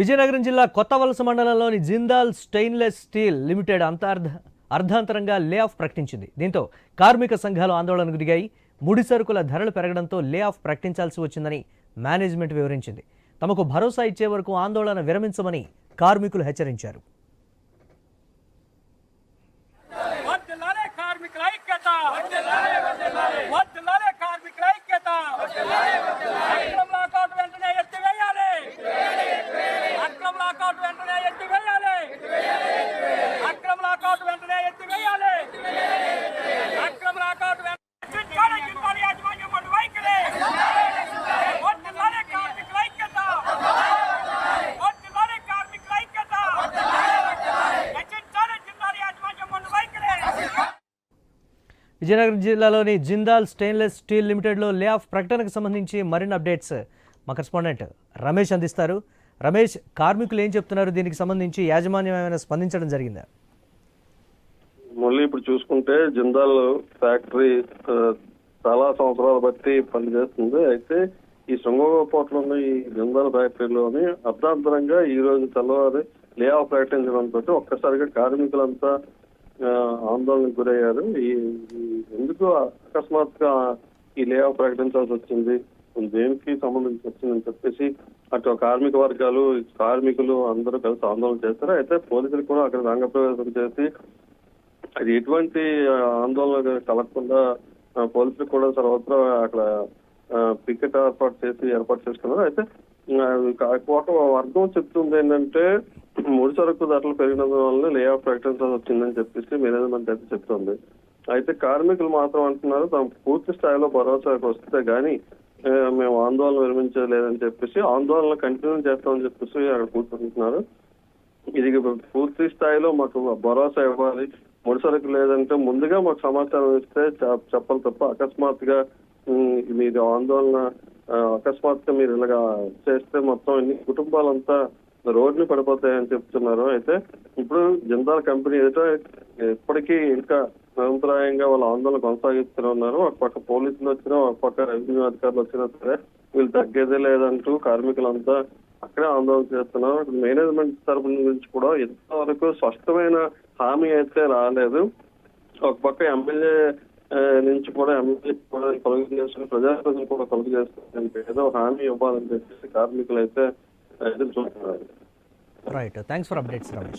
విజయనగరం జిల్లా కొత్త వలస మండలంలోని జిందాల్ స్టెయిన్లెస్ స్టీల్ లిమిటెడ్ అంతర్ధ అర్ధాంతరంగా లే ఆఫ్ ప్రకటించింది. దీంతో కార్మిక సంఘాలు ఆందోళనకు దిగాయి. ముడి సరుకుల ధరలు పెరగడంతో లే ఆఫ్ ప్రకటించాల్సి వచ్చిందని మేనేజ్మెంట్ వివరించింది. తమకు భరోసా ఇచ్చే వరకు ఆందోళన విరమించమని కార్మికులు హెచ్చరించారు. విజయనగరం జిల్లాలోని Jindal stainless steel లిమిటెడ్లో lay off ప్రకటనకు సంబంధించి మరిన్ని అప్డేట్స్ మా కరెస్పాండెంట్ రమేష్ అందిస్తారు. రమేష్ కార్మికులు ఏం చెప్తున్నారు? దీనికి సంబంధించి యాజమాన్యం ఏమైనా స్పందించడం జరిగిందా? మళ్ళీ ఇప్పుడు చూసుకుంటే జిందాల్ ఫ్యాక్టరీ చాలా సంవత్సరాల బట్టి పనిచేస్తుంది. అయితే ఈ శృంగపోట్లోని ఈ జిందాల్ ఫ్యాక్టరీలోని అర్ధాంతరంగా ఈ రోజు తెల్లవారి లే ఆఫ్ ప్రకటించడంతో ఒక్కసారిగా కార్మికులంతా ఆందోళనకు గురయ్యారు. ఈ ఎందుకు అకస్మాత్గా ఈ లే ఆఫ్ ప్రకటించాల్సి వచ్చింది? దేనికి సంబంధించి వచ్చిందని చెప్పేసి అటు కార్మిక వర్గాలు కార్మికులు అందరూ కలిసి ఆందోళన చేస్తారు? అయితే పోలీసులు కూడా అక్కడ రంగప్రవేశం చేసి అది ఎటువంటి ఆందోళన కలగకుండా పోలీసులు కూడా సర్వత్రా అక్కడ పికెట్ ఏర్పాటు చేసి ఏర్పాటు చేసుకున్నారు. అయితే ఆ, ఒక వర్గం చెప్తుంది ఏంటంటే ముడి సరుకు ధరలు పెరిగినందు వల్ల లే ఆఫ్ ప్రకటించాల్సి వచ్చిందని చెప్పేసి మేనేజ్మెంట్ అయితే చెప్తుంది. అయితే కార్మికులు మాత్రం అంటున్నారు తమ పూర్తి స్థాయిలో భరోసాకు వస్తే గానీ మేము ఆందోళన విరమించలేదని చెప్పేసి ఆందోళన కంటిన్యూ చేస్తామని చెప్పేసి అక్కడ కూర్చుంటున్నారు. ఇది పూర్తి స్థాయిలో మాకు భరోసా ఇవ్వాలి. ముడి సరుకు లేదంటే ముందుగా మాకు సమాచారం ఇస్తే చెప్పాలి తప్ప అకస్మాత్తుగా మీరు ఆందోళన అకస్మాత్తుగా మీరు ఇలాగా చేస్తే మొత్తం ఇన్ని కుటుంబాలంతా రోడ్లు పడిపోతాయని చెప్తున్నారు. అయితే ఇప్పుడు జిందాల్ కంపెనీ ఎదుట ఇప్పటికీ ఇంకా నిరంతరాయంగా వాళ్ళ ఆందోళన కొనసాగిస్తూనే ఉన్నారు. ఒక పక్క పోలీసులు వచ్చినా ఒక పక్క రెవెన్యూ అధికారులు వచ్చినా సరే వీళ్ళు తగ్గేదే లేదంటూ కార్మికులంతా అక్కడే ఆందోళన చేస్తున్నారు. మేనేజ్మెంట్ తరపు నుంచి కూడా ఇంతవరకు స్పష్టమైన హామీ అయితే రాలేదు. ఒక పక్క ఎమ్మెల్యే నుంచి కూడా ఎమ్మెల్యే కూడా కలుగు చేస్తున్నారు. ప్రజాప్రతినిధులు కూడా కలుగు చేస్తున్నారు. ఏదో హామీ ఇవ్వాలని చెప్పేసి కార్మికులు అయితే ఎదురు చూస్తున్నారు right thanks for updates Ramesh